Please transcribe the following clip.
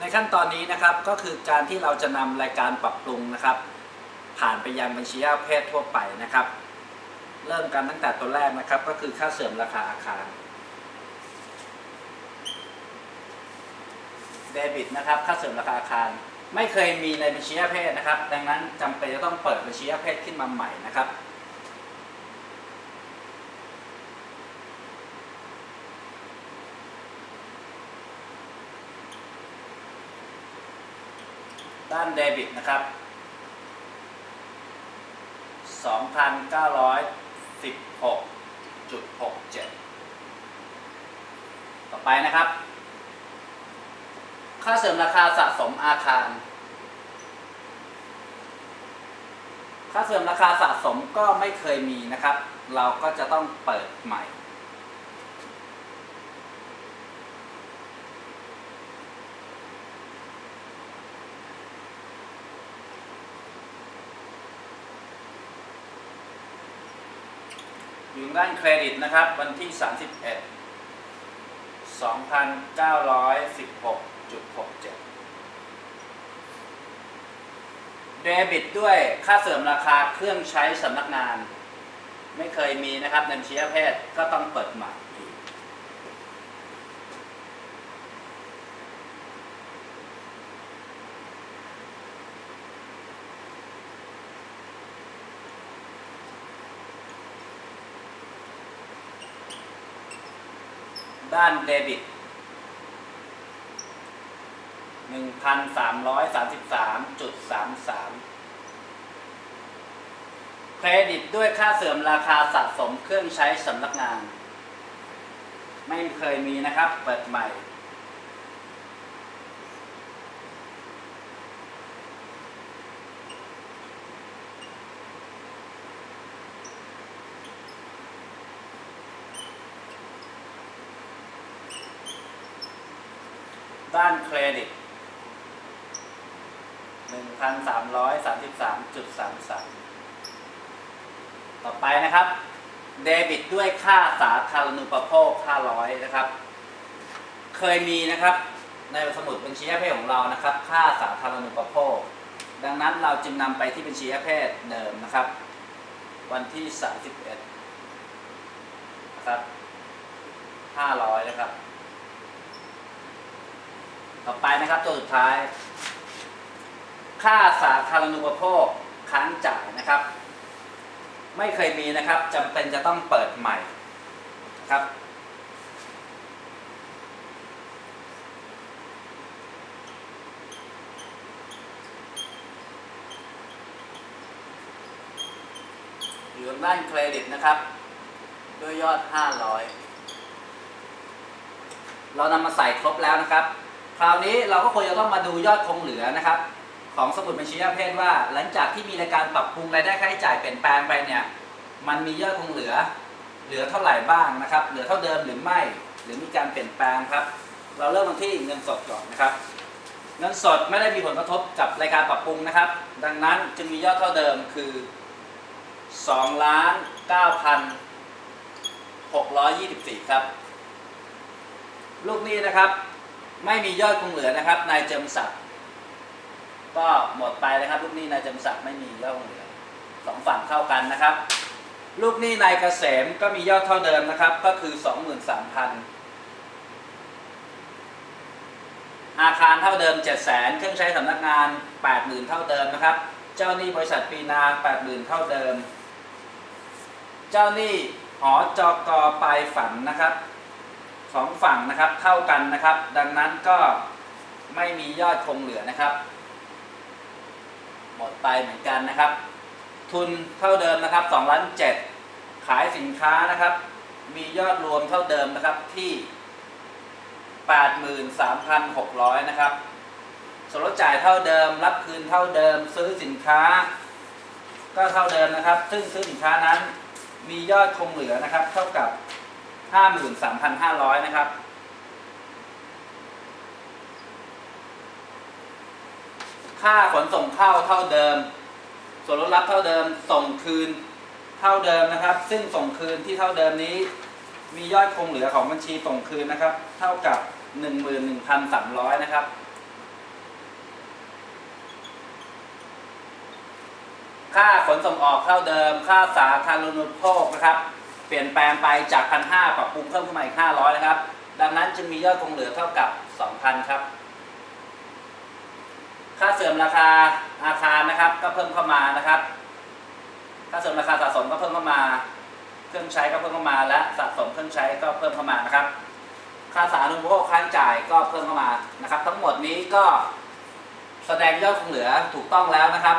ในขั้นตอนนี้นะครับก็คือการที่เราจะนำรายการปรับปรุงนะครับ ผ่านไปยังบัญชียาเพศทั่วไปนะครับ เริ่มกันตั้งแต่ตัวแรกนะครับ ก็คือค่าเสื่อมราคาอาคารเดบิตนะครับค่าเสื่อมราคาอาคาร ไม่เคยมีในบัญชียาเพศนะครับ ดังนั้นจำเป็นจะต้องเปิดบัญชียาเพศขึ้นมาใหม่นะครับ ด้านเดบิตนะครับ 2,916.67 ต่อไปนะครับ ค่าเสริมราคาสะสมอาคาร ค่าเสริมราคาสะสมก็ไม่เคยมีนะครับ เราก็จะต้องเปิดใหม่ อยู่ด้านเครดิตนะครับ วันที่ 31 2,916.67 เดบิตด้วยค่าเสริมราคาเครื่องใช้สำนักงาน ไม่เคยมีนะครับในบัญชีเพศก็ต้องเปิดใหม่อีก ด้านเดบิต 1,333.33 เครดิตด้วยค่าเสื่อมราคาสะสมเครื่องใช้สำนักงาน ไม่เคยมีนะครับ เปิดใหม่ ด้านเครดิต 1,333.33 ต่อไปนะครับ เดบิตด้วยค่าสาธารณูปโภค500นะครับ เคยมีนะครับในสมุดบัญชีเพศของเรานะครับ ค่าสาธารณูปโภค ดังนั้นเราจึงนำไปที่บัญชีเพศเดิมนะครับ วันที่ 31 นะครับ 500 นะครับ ต่อไปนะครับตัวสุดท้าย ค่าสาธารณูปโภคค้างจ่ายนะครับ ไม่เคยมีนะครับจำเป็นจะต้องเปิดใหม่ครับอยู่ทางด้านเครดิตนะครับ ด้วยยอด 500 เรานำมาใส่ครบแล้วนะครับ คราวนี้เราก็ควรจะต้องมาดูยอดคงเหลือนะครับ ของสมุดบัญชีประเภทว่า หลังจากที่มีรายการปรับปรุงรายได้ค่าใช้จ่ายเปลี่ยนแปลงไปเนี่ยมันมียอดคงเหลือ เหลือเท่าไหร่บ้างนะครับ เหลือเท่าเดิมหรือไม่ หรือมีการเปลี่ยนแปลงครับ เราเริ่มกันที่เงินสดก่อนนะครับ เงินสดไม่ได้มีผลกระทบกับรายการปรับปรุงนะครับ ดังนั้นจึงมียอดเท่าเดิมคือ2ล้าน9พัน624 ครับ ลูกนี้นะครับ ไม่มียอดคงเหลือนะครับ นายเจิมศักดิ์ก็หมดไปนะครับ ลูกหนี้นายเจิมศักดิ์ไม่มียอดคงเหลือสองฝั่งเท่ากันนะครับ ลูกหนี้นายเกษมก็มียอดเท่าเดิมนะครับ ก็คือ23,000อาคารเท่าเดิม700,000เครื่องใช้สำนักงาน80,000เท่าเดิมนะครับ เจ้าหนี้บริษัทปีนา80,000เท่าเดิม เจ้าหนี้หอจกปลายฝันนะครับ สองฝั่งนะครับเท่ากันนะครับ ดังนั้นก็ไม่มียอดคงเหลือนะครับ หมดไปเหมือนกันนะครับ ทุนเท่าเดิมนะครับ2ล้าน7ขายสินค้านะครับ มียอดรวมเท่าเดิมนะครับที่ 83,600 นะครับส่วนลดจ่ายเท่าเดิม รับคืนเท่าเดิม ซื้อสินค้า ก็เท่าเดิมนะครับ ซึ่งซื้อสินค้านั้นมียอดคงเหลือนะครับ เท่ากับ ห้าหมื่นสามพันห้าร้อยนะครับ ค่าขนส่งเข้าเท่าเดิม ส่วนลดรับเท่าเดิม ส่งคืนเท่าเดิมนะครับ ซึ่งส่งคืนที่เท่าเดิมนี้ มียอดคงเหลือของบัญชีส่งคืนนะครับ เท่ากับหนึ่งหมื่นหนึ่งพันสามร้อยนะครับค่าขนส่งออกเท่าเดิม ค่าสาธารณูปโภคนะครับ เปลี่ยนแปลงไปจากพันห้าปรับปรุงเพิ่มขึ้นมาอีกห้าร้อยนะครับ ดังนั้นจึงมียอดคงเหลือเท่ากับสองพันครับ ค่าเสื่อมราคาอาคารนะครับ ก็เพิ่มเข้ามานะครับ ค่าเสื่อมราคาสะสมก็เพิ่มเข้ามา เครื่องใช้ก็เพิ่มเข้ามา และสะสมเครื่องใช้ก็เพิ่มเข้ามานะครับ ค่าสาธารณูปโภคค่าจ่ายก็เพิ่มเข้ามานะครับ ทั้งหมดนี้ก็แสดงยอดคงเหลือถูกต้องแล้วนะครับ